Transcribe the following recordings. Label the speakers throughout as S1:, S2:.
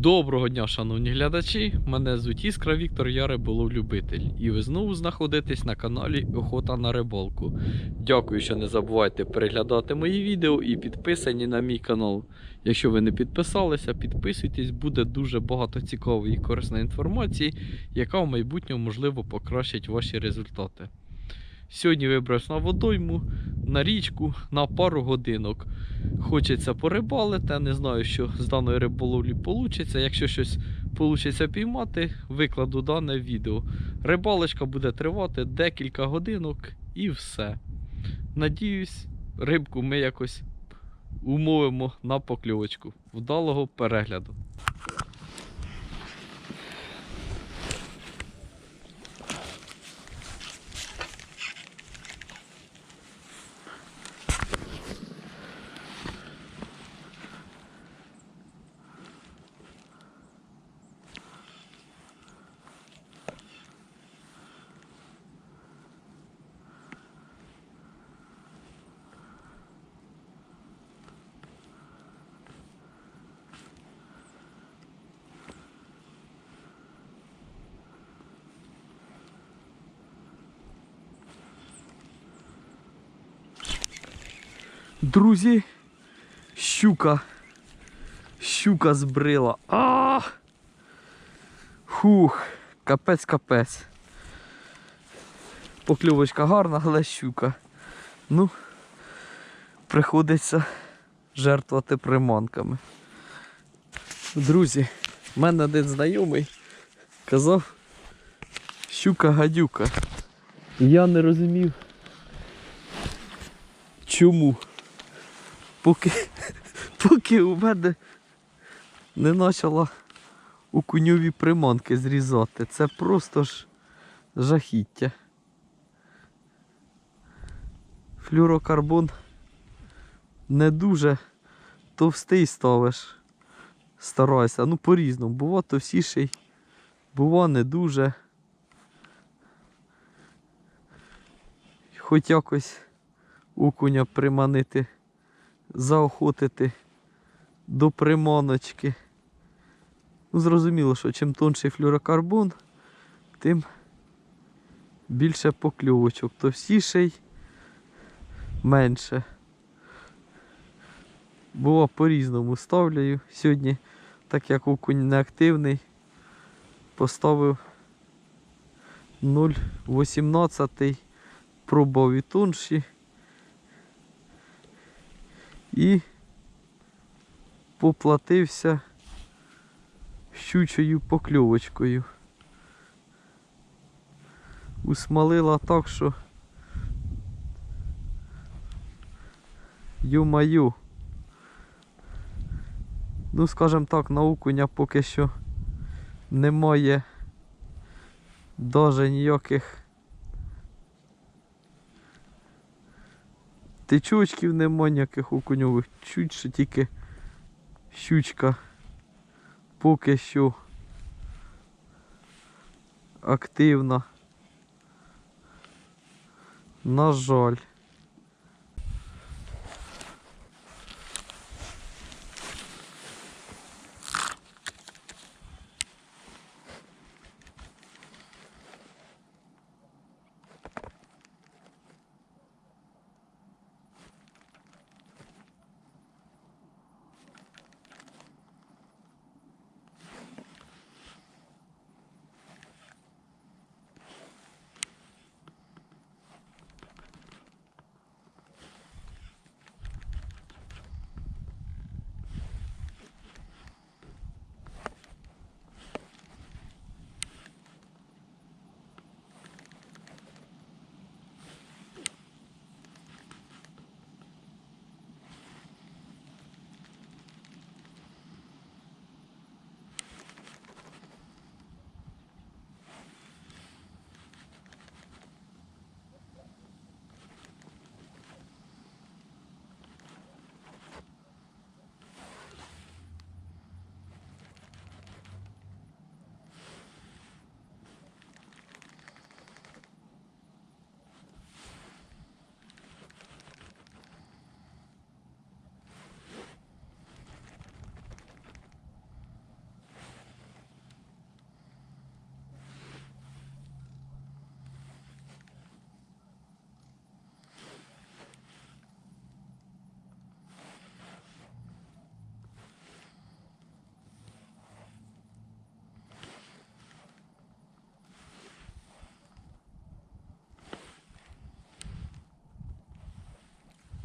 S1: Доброго дня, шановні глядачі! Мене звуть Іскра Віктор, я риболов-любитель. І ви знову знаходитесь на каналі Охота на рибалку. Дякую, що не забувайте переглядати мої відео і підписані на мій канал. Якщо ви не підписалися, підписуйтесь, буде дуже багато цікавої і корисної інформації, яка в майбутньому можливо покращить ваші результати. Сьогодні вибрався на водойму, на річку на пару годинок. Хочеться порибалити, не знаю, що з даної риболовлі вийде. Якщо щось вийде піймати, викладу дане відео. Рибалочка буде тривати декілька годинок і все. Надіюсь, рибку ми якось умовимо на покльовочку. Вдалого перегляду. Друзі, щука. Щука збрила. А! Хух, капець капець. Покльовочка гарна, але щука. Ну, приходиться жертвувати приманками. Друзі, в мене один знайомий казав щука гадюка. Я не розумів. Чому? Поки, поки у мене не почала окуньові приманки зрізати. Це просто ж жахіття. Флюрокарбон не дуже товстий ставиш. Старайся. Ну по-різному. Бува товстіший, бува не дуже. Хоч якось окуня приманити, заохотити до приманочки. Ну, зрозуміло, що чим тонший флюрокарбон, тим більше покльовочок. Товстіший менше. Бува по-різному ставляю. Сьогодні, так як окунь неактивний, поставив 0,18 пробував і тонші. І поплатився щучою покльовочкою. Усмалила так, що Ю-маю. Ну, скажем так, на окуня поки що немає даже ніяких тичочків нема ніяких окуньових, чуть що тільки щучка поки що активна. На жаль.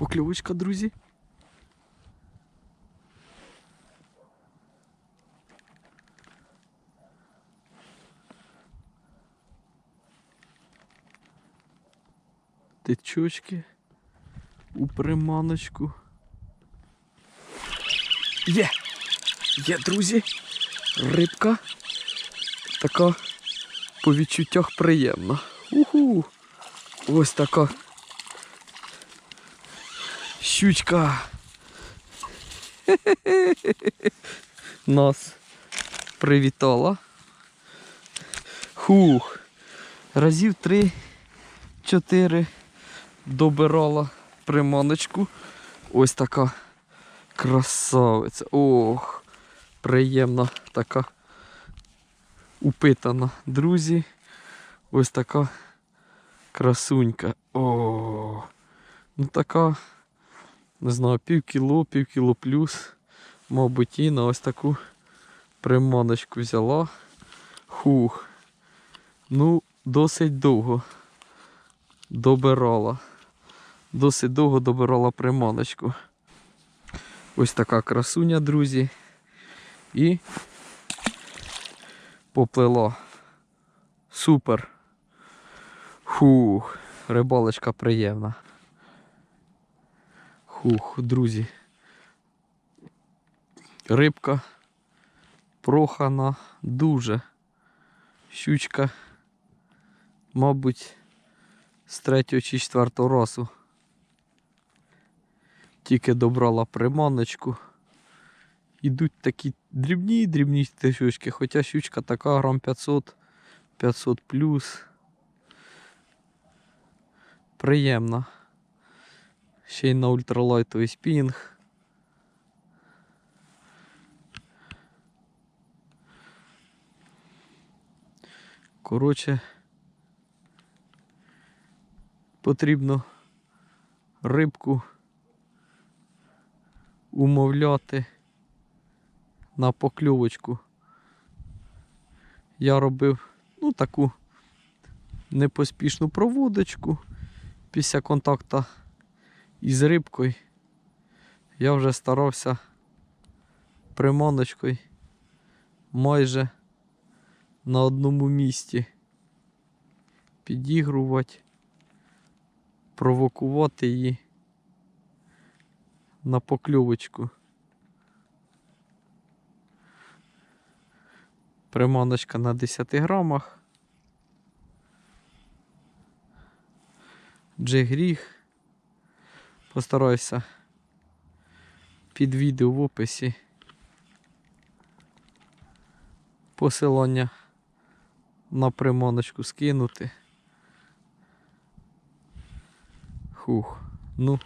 S1: Покльовочка, друзі. Тичочки у приманочку. Є! Є, друзі! Рибка така по відчуттях приємна. Уху! Ось така щучка. Нас привітала. Хух. Разів три-чотири добирала приманочку. Ось така красавиця. Ох, приємна така упитана. Друзі, ось така красунька. О, ну така, не знаю, пів кіло, пів кіло плюс. Мабуть, і на ось таку приманочку взяла. Хух. Ну, досить довго добирала. Досить довго добирала приманочку. Ось така красуня, друзі. І поплила. Супер. Фух, рибалочка приємна. Хух, друзі. Рибка прохана дуже. Щучка, мабуть, з третього чи четвертого разу. Тільки добрала приманочку. Ідуть такі дрібні, дрібні щучки, хоча щучка така грам 500, 500 плюс. Приємна. Ще й на ультралайтовий спінг. Коротше, потрібно рибку умовляти на покльовочку. Я робив ну, таку непоспішну проводочку після контакту із рибкою. Я вже старався приманочкою майже на одному місці підігрувати, провокувати її на покльовочку. Приманочка на 10 грамах. Джигріг. Постараюся під відео в описі посилання на приманочку скинути. Хух. Ну,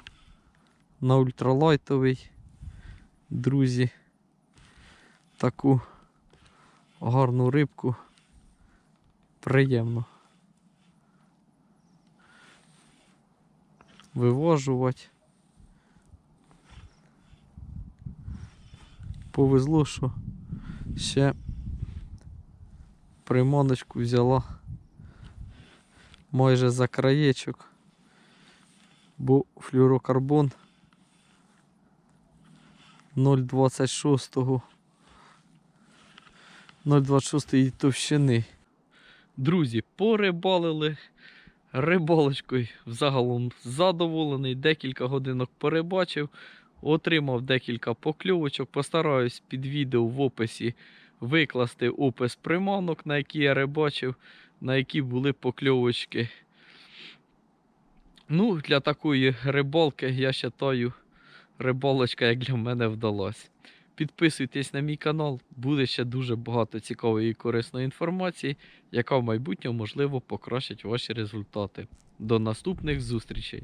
S1: на ультралайтовий, друзі, таку гарну рибку. Приємно. Виважувати. Повезло, що ще приманочку взяла майже за краєчок, бо флюрокарбон 0,26 0,26 товщини. Друзі, порибалили рибалочкою взагалом задоволений. Декілька годинок порибачив, отримав декілька покльовочок. Постараюсь під відео в описі викласти опис приманок, на які я рибачив, на які були покльовочки. Ну, для такої рибалки, я вважаю, рибалочка як для мене вдалась. Підписуйтесь на мій канал, буде ще дуже багато цікавої і корисної інформації, яка в майбутньому можливо покращить ваші результати. До наступних зустрічей!